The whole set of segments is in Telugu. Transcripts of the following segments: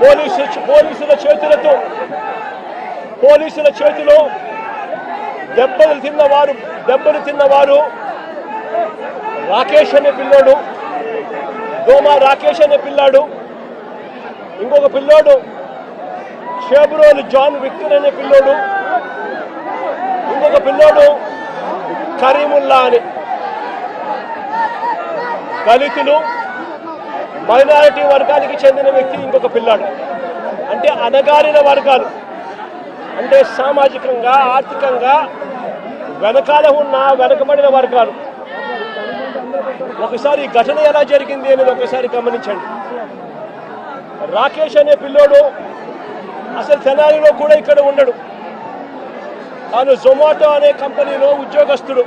పోలీసు పోలీసుల చేతులతో పోలీసుల చేతిలో దెబ్బలు తిన్నవారు దెబ్బలు తిన్నవారు రాకేష్ అనే పిల్లోడు దోమా రాకేష్ అనే పిల్లాడు ఇంకొక పిల్లోడు షేబ్రోలు జాన్ విక్టర్ అనే పిల్లోడు ఇంకొక పిల్లోడు కరీముల్లా అని. దళితులు మైనారిటీ వర్గానికి చెందిన వ్యక్తి ఇంకొక పిల్లాడు. అంటే అనగారిన వర్గాలు. అంటే సామాజికంగా ఆర్థికంగా వెనకాల ఉన్న వెనకబడిన వర్గాలు. ఒకసారి ఘటన ఎలా జరిగింది అనేది ఒకసారి గమనించండి. రాకేష్ అనే పిల్లోడు అసలు తెనాలిలో కూడా ఇక్కడ ఉండడు. తాను జొమాటో అనే కంపెనీలో ఉద్యోగస్తుడు.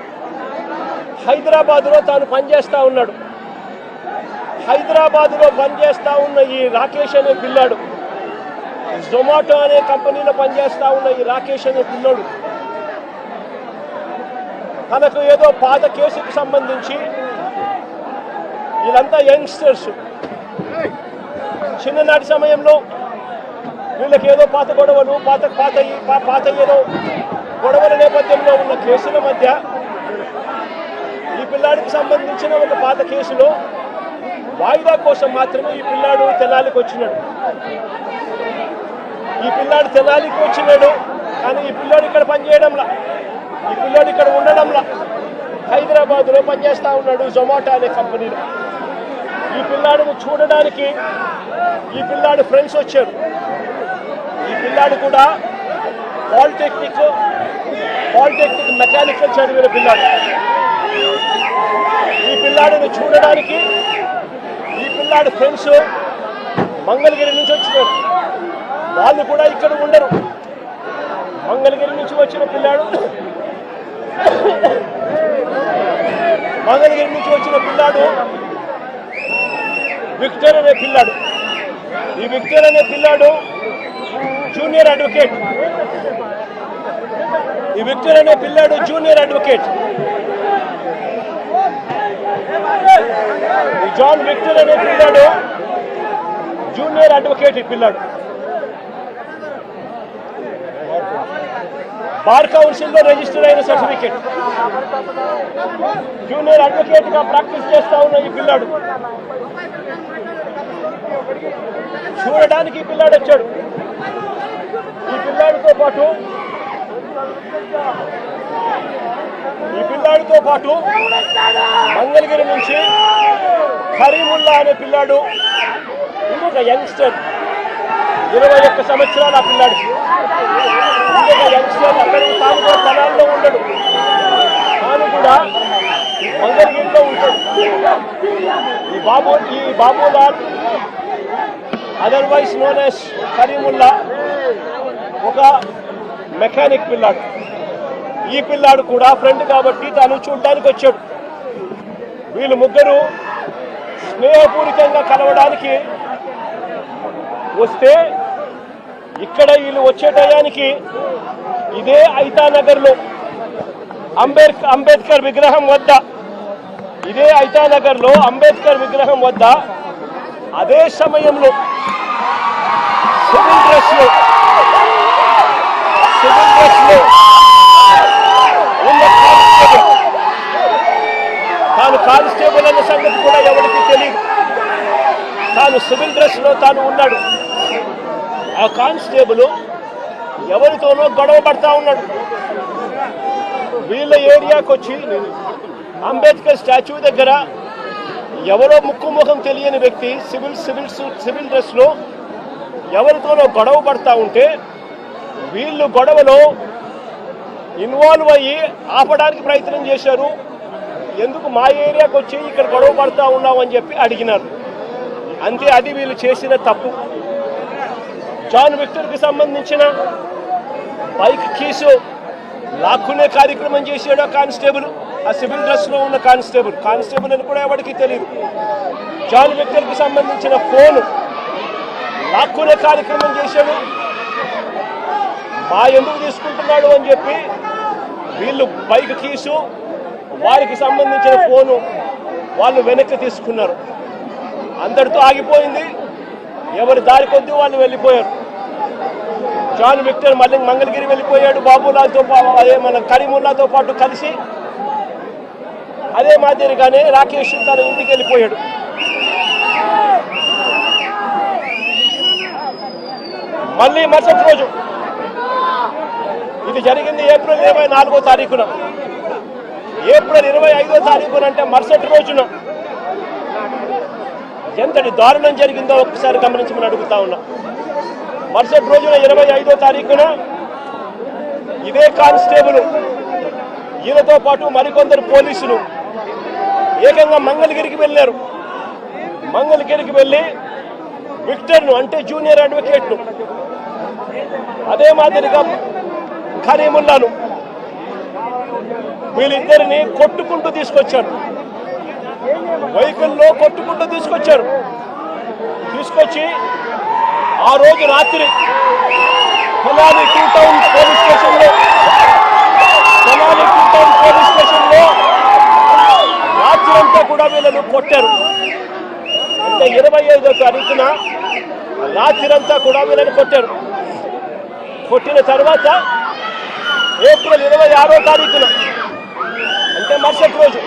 హైదరాబాద్లో తాను పనిచేస్తూ ఉన్నాడు. హైదరాబాద్లో పనిచేస్తా ఉన్న ఈ రాకేష్ అనే పిల్లాడు జొమాటో అనే కంపెనీలో పనిచేస్తా ఉన్న ఈ రాకేష్ అనే పిల్లోడు తనకు ఏదో పాత కేసుకు సంబంధించి వీళ్ళంతా యంగ్స్టర్స్. చిన్ననాటి సమయంలో వీళ్ళకి ఏదో పాత గొడవలు పాత పాత పాత ఏదో గొడవల నేపథ్యంలో ఉన్న కేసుల మధ్య ఈ పిల్లాడికి సంబంధించిన ఒక పాత కేసులో వాయిదా కోసం మాత్రమే ఈ పిల్లాడు తెనాలికి వచ్చినాడు. ఈ పిల్లాడు తెనాలికి వచ్చినాడు కానీ ఈ పిల్లాడు ఇక్కడ పనిచేయడంలా. ఈ పిల్లాడు ఇక్కడ ఉండడంలా. హైదరాబాద్లో పనిచేస్తూ ఉన్నాడు జొమాటో అనే కంపెనీలో. ఈ పిల్లాడును చూడడానికి ఈ పిల్లాడు ఫ్రెండ్స్ వచ్చారు. ఈ పిల్లాడు కూడా పాలిటెక్నిక్ పాలిటెక్నిక్ మెకానికల్ చదివిన పిల్లాడు. ఈ పిల్లాడిని చూడడానికి పిల్లాడు ఫ్రెండ్స్. మంగళగిరి నుంచి వచ్చినారు వాళ్ళు కూడా ఇక్కడ ఉండరు. మంగళగిరి నుంచి వచ్చిన పిల్లాడు మంగళగిరి నుంచి వచ్చిన పిల్లాడు విక్టర్ అనే పిల్లాడు. ఈ విక్టర్ అనే పిల్లాడు జూనియర్ అడ్వకేట్. ఈ విక్టర్ అనే పిల్లాడు జూనియర్ అడ్వకేట్. ఈ జాన్ విక్టర్ అనే పిల్లాడు జూనియర్ అడ్వకేట్ ఈ పిల్లాడు. బార్ కౌన్సిల్లో రిజిస్టర్ అయిన సర్టిఫికేట్. జూనియర్ అడ్వకేట్గా ప్రాక్టీస్ చేస్తా ఉన్న ఈ పిల్లాడు. చూడడానికి ఈ పిల్లాడు వచ్చాడు. ఈ పిల్లాడితో పాటు ఈ పిల్లాడితో పాటు మంగళగిరి నుంచి కరీముల్లా అనే పిల్లాడు ఇంకొక యంగ్స్టర్ ఇరవై ఒక్క సంవత్సరాలు ఆ పిల్లాడికి ఇంకొక యంగ్స్టర్ అక్కడికి తాను కూడా స్థలాల్లో ఉండడు. తాను కూడా మంగళగిరిలో ఉంటాడు. ఈ బాబు ఈ Babulal otherwise known as Karimulla ఒక మెకానిక్ పిల్లాడు. ఈ పిల్లాడు కూడా ఫ్రెండ్ కాబట్టి తాను చూడడానికి వచ్చాడు. వీళ్ళు ముగ్గురు స్నేహపూరితంగా కలవడానికి వస్తే ఇక్కడ వీళ్ళు వచ్చే టయానికి ఇదే ఐతానగర్లో అంబేద్ అంబేద్కర్ విగ్రహం వద్ద ఇదే ఐతానగర్లో అంబేద్కర్ విగ్రహం వద్ద అదే సమయంలో సివిల్ డ్రెస్లో సివిల్లో ఉన్న కానిస్టేబుల్ తాను కానిస్టేబుల్ అన్న సంగతి కూడా ఎవరికి తెలియదు. తాను సివిల్ డ్రెస్లో తాను ఉన్నాడు. ఆ కానిస్టేబుల్ ఎవరితోనో గొడవ పడతా ఉన్నాడు. వీళ్ళ ఏరియాకి వచ్చి అంబేద్కర్ స్టాచ్యూ దగ్గర ఎవరో ముక్కు ముఖం తెలియని వ్యక్తి సివిల్ సివిల్ సివిల్ డ్రెస్లో ఎవరితోనో గొడవ పడతా ఉంటే వీళ్ళు గొడవలో ఇన్వాల్వ్ అయ్యి ఆపడానికి ప్రయత్నం చేశారు. ఎందుకు మా ఏరియాకి వచ్చి ఇక్కడ గొడవ పడతా ఉన్నావు అని చెప్పి అడిగినారు. అంతే అది వీళ్ళు చేసిన తప్పు. జాన్ విక్టర్కి సంబంధించిన బైక్ కీసు లాక్కునే కార్యక్రమం చేసాడు ఆ కానిస్టేబుల్ ఆ సివిల్ డ్రెస్లో ఉన్న కానిస్టేబుల్. కానిస్టేబుల్ అని కూడా ఎవరికి తెలియదు. జాన్ విక్టర్కి సంబంధించిన ఫోన్ లాక్కునే కార్యక్రమం చేశాడు. మా ఎందుకు తీసుకుంటున్నాడు అని చెప్పి వీళ్ళు బైక్ కీసు వారికి సంబంధించిన ఫోను వాళ్ళు వెనక్కి తీసుకున్నారు. అందరితో ఆగిపోయింది. ఎవరి దారి కొద్దీ వాళ్ళు వెళ్ళిపోయారు. జాన్ విక్టర్ మళ్ళీ మంగళగిరి వెళ్ళిపోయాడు. బాబులాల్తో పా- అదే మన కరీముల్లాతో పాటు కలిసి అదే మాదిరిగానే రాకేష్ తన ఇంటికి వెళ్ళిపోయాడు. మళ్ళీ మరుసటి రోజు ఇది జరిగింది ఏప్రిల్ ఇరవై నాలుగో తారీఖున. ఏప్రిల్ ఇరవై ఐదో తారీఖున అంటే మరుసటి రోజున ఎంతటి దారుణం జరిగిందో ఒకసారి గమనించమని అడుగుతా ఉన్నా. మరుసటి రోజున ఇరవై ఐదో తారీఖున ఇదే కానిస్టేబుల్ ఈయనతో పాటు మరికొందరు పోలీసులు ఏకంగా మంగళగిరికి వెళ్ళారు. మంగళగిరికి వెళ్ళి విక్టర్ను అంటే జూనియర్ అడ్వకేట్ను అదే మాదిరిగా కరీముల్లాను వీళ్ళిద్దరిని కొట్టుకుంటూ తీసుకొచ్చారు. వెహికల్లో కొట్టుకుంటూ తీసుకొచ్చారు. తీసుకొచ్చి ఆ రోజు రాత్రి తెనాలి టూ టౌన్ పోలీస్ స్టేషన్లో తెనాలి టూ టౌన్ పోలీస్ స్టేషన్లో రాత్రి అంతా కూడా వీళ్ళను కొట్టారు. అంటే ఇరవై ఐదో తారీఖున రాత్రి అంతా కూడా వీళ్ళని కొట్టారు. కొట్టిన తర్వాత ఏప్రిల్ ఇరవై ఆరో తారీఖున మరుసటి రోజు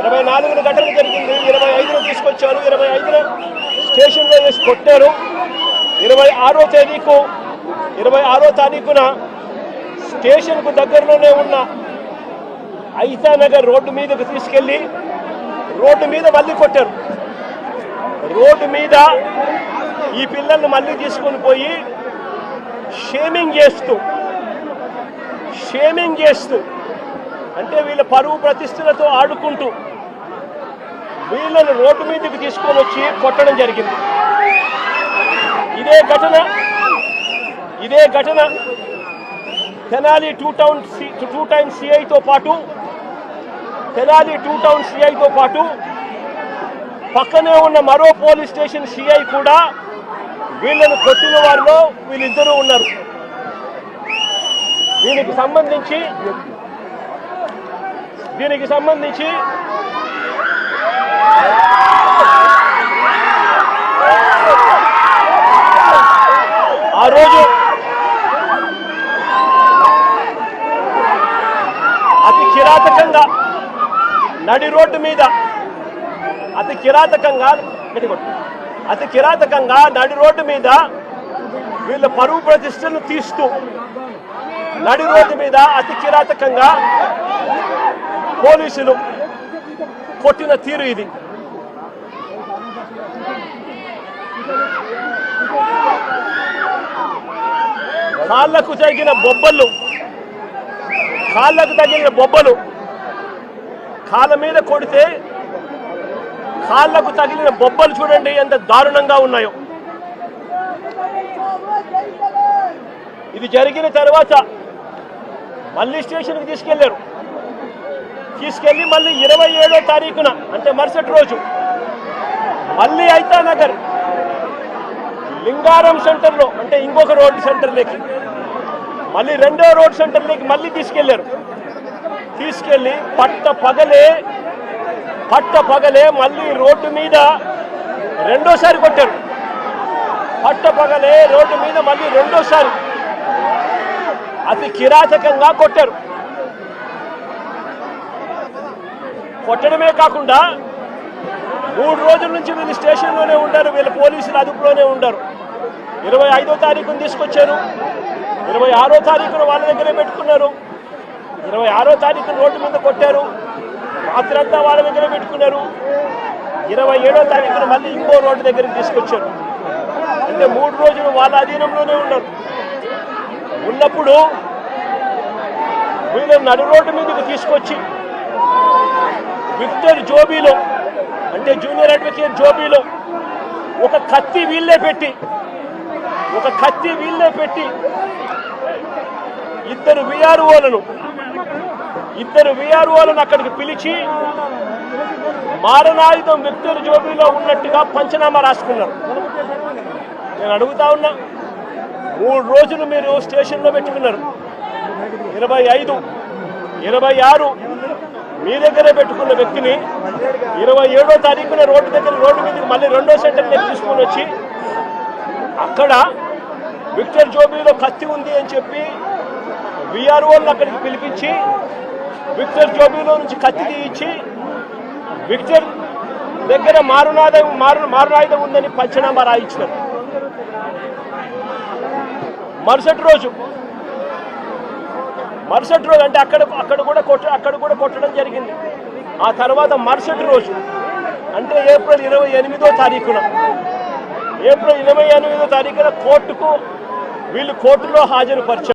ఇరవై నాలుగున ఘటన జరిగింది. ఇరవై ఐదున తీసుకొచ్చారు. ఇరవై ఐదున స్టేషన్లో వేసి కొట్టారు. ఇరవై ఆరో తేదీకు ఇరవై ఆరో తారీఖున స్టేషన్కు దగ్గరలోనే ఉన్న ఐతానగర్ రోడ్డు మీదకు తీసుకెళ్ళి రోడ్డు మీద మళ్ళీ కొట్టారు. రోడ్డు మీద ఈ పిల్లల్ని మళ్ళీ తీసుకొని పోయి షేమింగ్ చేస్తూ షేమింగ్ చేస్తూ అంటే వీళ్ళ పరువు ప్రతిష్టలతో ఆడుకుంటూ వీళ్ళను రోడ్డు మీదకి తీసుకొని వచ్చి కొట్టడం జరిగింది. ఇదే ఘటన ఇదే ఘటన Tenali two town two time సిఐతో పాటు తెనాలి టూ టౌన్ సిఐతో పాటు పక్కనే ఉన్న మరో పోలీస్ స్టేషన్ సిఐ కూడా వీళ్ళను కొట్టిన వారిలో వీళ్ళిద్దరూ ఉన్నారు. దీనికి సంబంధించి దీనికి సంబంధించి ఆ రోజు అతి కిరాతకంగా నడి రోడ్డు మీద అతి కిరాతకంగా అతి కిరాతకంగా నడి రోడ్డు మీద వీళ్ళ పరువు ప్రతిష్టను తీస్తూ నడి రోడ్డు మీద అతి కిరాతకంగా పోలీసులు కొట్టిన తీరు ఇది. కాళ్ళకు తగిన బొబ్బలు కాళ్ళకు తగిన బొబ్బలు కాళ్ళ మీద కొడితే కాళ్ళకు తగిలిన బొబ్బలు చూడండి ఎంత దారుణంగా ఉన్నాయో. ఇది జరిగిన తర్వాత మళ్ళీ స్టేషన్కి తీసుకెళ్ళారు. తీసుకెళ్ళి మళ్ళీ ఇరవై ఏడో తారీఖున అంటే మరుసటి రోజు మళ్ళీ అయితా నగర్ లింగారం సెంటర్లో అంటే ఇంకొక రోడ్ సెంటర్లోకి మళ్ళీ రెండో రోడ్ సెంటర్లోకి మళ్ళీ తీసుకెళ్ళారు. తీసుకెళ్ళి పట్ట పగలే పట్ట పగలే మళ్ళీ రోడ్డు మీద రెండోసారి కొట్టారు. పట్ట పగలే రోడ్డు మీద మళ్ళీ రెండోసారి అతి కిరాతకంగా కొట్టారు. కొట్టడమే కాకుండా మూడు రోజుల నుంచి వీళ్ళు స్టేషన్లోనే ఉంటారు వీళ్ళ పోలీసులు అదుపులోనే ఉండరు. ఇరవై ఐదో తారీఖున తీసుకొచ్చారు. ఇరవై ఆరో తారీఖున వాళ్ళ దగ్గరే పెట్టుకున్నారు. ఇరవై ఆరో తారీఖున రోడ్డు మీద కొట్టారు. రాత్రంతా వాళ్ళ దగ్గరే పెట్టుకున్నారు. ఇరవై ఏడో తారీఖున మళ్ళీ ఇంకో రోడ్డు దగ్గరికి తీసుకొచ్చారు. అంటే మూడు రోజులు వాళ్ళ అధీనంలోనే ఉన్నారు. ఉన్నప్పుడు వీళ్ళు నడు రోడ్డు మీదకి తీసుకొచ్చి విక్టర్ జోబీలో అంటే జూనియర్ అడ్వకేట్ జోబీలో ఒక కత్తి వీళ్ళే పెట్టి ఒక కత్తి వీళ్ళే పెట్టి ఇద్దరు విఆర్ఓలను ఇద్దరు విఆర్ఓలను అక్కడికి పిలిచి మారణాయుధం విక్టర్ జోబీలో ఉన్నట్టుగా పంచనామా రాసుకున్నారు. నేను అడుగుతా ఉన్నా మూడు రోజులు మీరు స్టేషన్లో పెట్టుకున్నారు. ఇరవై ఐదు ఇరవై ఆరు మీ దగ్గరే పెట్టుకున్న వ్యక్తిని ఇరవై ఏడో తారీఖున రోడ్డు దగ్గర రోడ్డు మీదకి మళ్ళీ రెండో సెంటర్ తీసుకొని వచ్చి అక్కడ విక్టర్ జోబీలో కత్తి ఉంది అని చెప్పి విఆర్ఓలను అక్కడికి పిలిపించి విక్టర్ జోబీలో నుంచి కత్తి తీయించి విక్టర్ దగ్గర మారునాదం మారు మారునాయుధం ఉందని పంచనామా రాయించినారు. మరుసటి రోజు మరుసటి రోజు అంటే అక్కడ అక్కడ కూడా కొట్ట అక్కడ కూడా కొట్టడం జరిగింది. ఆ తర్వాత మరుసటి రోజు అంటే ఏప్రిల్ ఇరవై ఎనిమిదో తారీఖున ఏప్రిల్ ఇరవై ఎనిమిదో తారీఖున కోర్టుకు వీళ్ళు కోర్టులో హాజరుపరిచారు.